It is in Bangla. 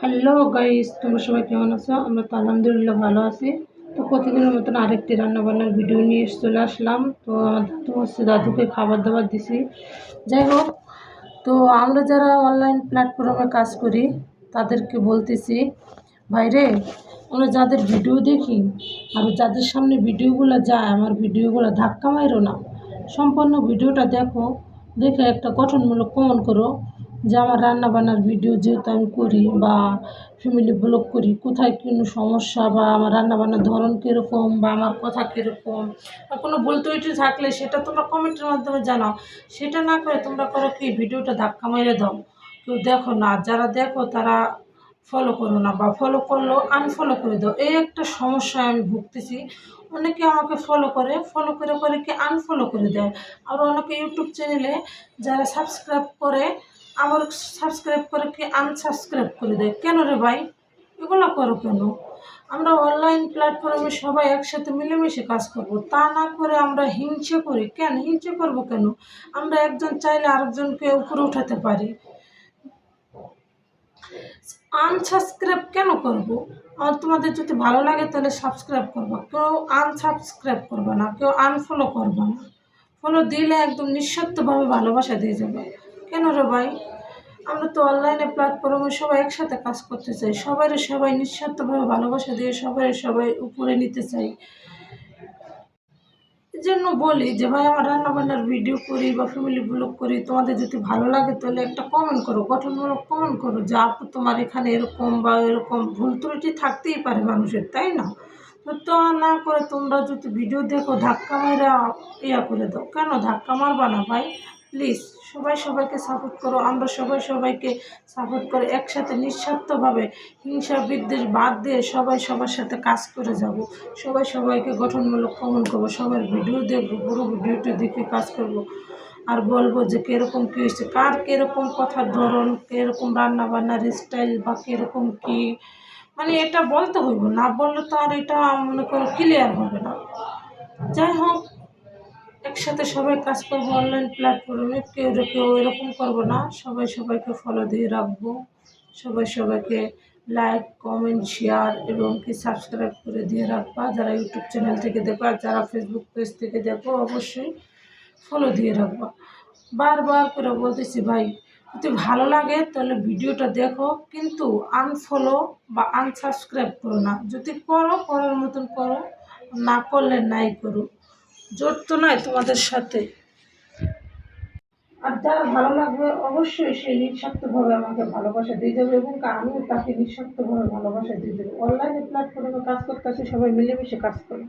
হ্যালো গাইস তোমরা সবাই কেমন আছো? আমরা তো আলহামদুলিল্লাহ ভালো আছি। তো প্রতিদিনের মতন আরেকটি রান্নাবান্নার ভিডিও নিয়ে চলে আসলাম। তো আমার হচ্ছে দাদুকে খাবার দাবার দিছি। যাই হোক, তো আমরা যারা অনলাইন প্ল্যাটফর্মে কাজ করি, তাদেরকে বলতেছি ভাইরে আমরা যাদের ভিডিও দেখি আর যাদের সামনে ভিডিওগুলো যায়, আমার ভিডিওগুলো ধাক্কা মারো না। সম্পূর্ণ ভিডিওটা দেখো, দেখে একটা গঠনমূলক কমন করো। যে আমার রান্না বান্নার ভিডিও যেহেতু আমি করি বা ফ্যামিলি ব্লগ করি, কোথায় কোনো সমস্যা বা আমার রান্না বান্নার ধরন কীরকম বা আমার কথা কীরকম বা কোনো ভুল ত্রুটি থাকলে সেটা তোমরা কমেন্টের মাধ্যমে জানাও। সেটা না করে তোমরা করো কি? ভিডিওটা ধাক্কা মেরে দাও। কেউ দেখো না, যারা দেখো তারা ফলো করো না বা ফলো করলেও আনফলো করে দাও। এই একটা সমস্যায় আমি ভুগতেছি। অনেকে আমাকে ফলো করে ফলো করে করে কি আনফলো করে দেয়? আর অনেকে ইউটিউব চ্যানেলে যারা সাবস্ক্রাইব করে আবার সাবস্ক্রাইব করে কি আনসাবস্ক্রাইব করে দেয়? কেন রে ভাই? এগুলো করো কেন? আমরা অনলাইন প্ল্যাটফর্মে সবাই একসাথে মিলেমিশে কাজ করব। তা না করে আমরা হিংসে করি। কেন? হিংসে করব কেন? আমরা একজন চাইলে আরেকজনকে উপরে উঠাতে পারি। আনসাবস্ক্রাইব কেন করব? আর তোমাদের যদি ভালো লাগে তাহলে সাবস্ক্রাইব করব। কেউ আনসাবস্ক্রাইব করবে না, কেউ আনফলো করবে না। ফলো দিলে একদম নিঃস্বার্থভাবে ভালোবাসা দিয়ে যাবে। কেন রে ভাই? আমরা তো অনলাইনে প্ল্যাটফর্মে সবাই একসাথে কাজ করতে চাই। সবাই সবাই নিঃস্বার্থভাবে ভালোবাসা দিয়ে সবাই সবাই উপরে নিতে চাই। এই জন্য বলি যে, ভাই, আমার রান্নাবান্নার ভিডিও করি বা ফ্যামিলি ব্লগ করি, তোমাদের যদি ভালো লাগে তাহলে একটা কমেন্ট করো, গঠনমূলক কমেন্ট করো যা তোমার এখানে এরকম বা এরকম ভুল ত্রুটি থাকতেই পারে মানুষের তাই না? তো তো না করে তোমরা যদি ভিডিও দেখো, ধাক্কা মারা ইয়া করে দাও। কেন ধাক্কা মারবা না, ভাই? প্লিজ সবাই সবাইকে সাপোর্ট করো, আমরা সবাই সবাইকে সাপোর্ট করে একসাথে নিঃস্বার্থভাবে হিংসা, বিদ্বেষ বাদ দিয়ে সবাই সবার সাথে কাজ করে যাব। সবাই সবাইকে গঠনমূলক কমন করব। সবার ভিডিও দেখব, পুরো ভিডিওটা দেখে কাজ করব। আর বলব যে কীরকম কী হয়েছে, কার কীরকম কথার ধরন, কীরকম রান্না বান্নার স্টাইল বা কীরকম কী মানে এটা বলতে হইব না। বললে তো আর এটা মনে করো ক্লিয়ার হবে না। যাই হোক একসাথে সবাই কাজ করব অনলাইন প্ল্যাটফর্মে কেউ কেউ এরকম করব না। সবাই সবাইকে ফলো দিয়ে রাখব। সবাই সবাইকে লাইক কমেন্ট শেয়ার এবং কি সাবস্ক্রাইব করে দিয়ে রাখবা। যারা ইউটিউব চ্যানেল থেকে দেখো আর যারা ফেসবুক পেজ থেকে দেখো, অবশ্যই ফলো দিয়ে রাখবা। বারবার করে বলতেছি, ভাই, যদি ভালো লাগে তাহলে ভিডিওটা দেখো। কিন্তু আনফলো বা আনসাবস্ক্রাইব করো না। যদি করো, করার মতন করো, না করলে নাই করো জোর তো নয় তোমাদের সাথে। আর যারা ভালো লাগবে অবশ্যই সে নিঃস্বার্থভাবে আমাকে ভালোবাসা দিয়ে দেবে এবং আমিও তাকে নিঃস্বার্থভাবে ভালোবাসা দিয়ে দেবো। অনলাইনে প্ল্যাটফর্মে কাজ করতে আসে, সবাই মিলেমিশে কাজ করে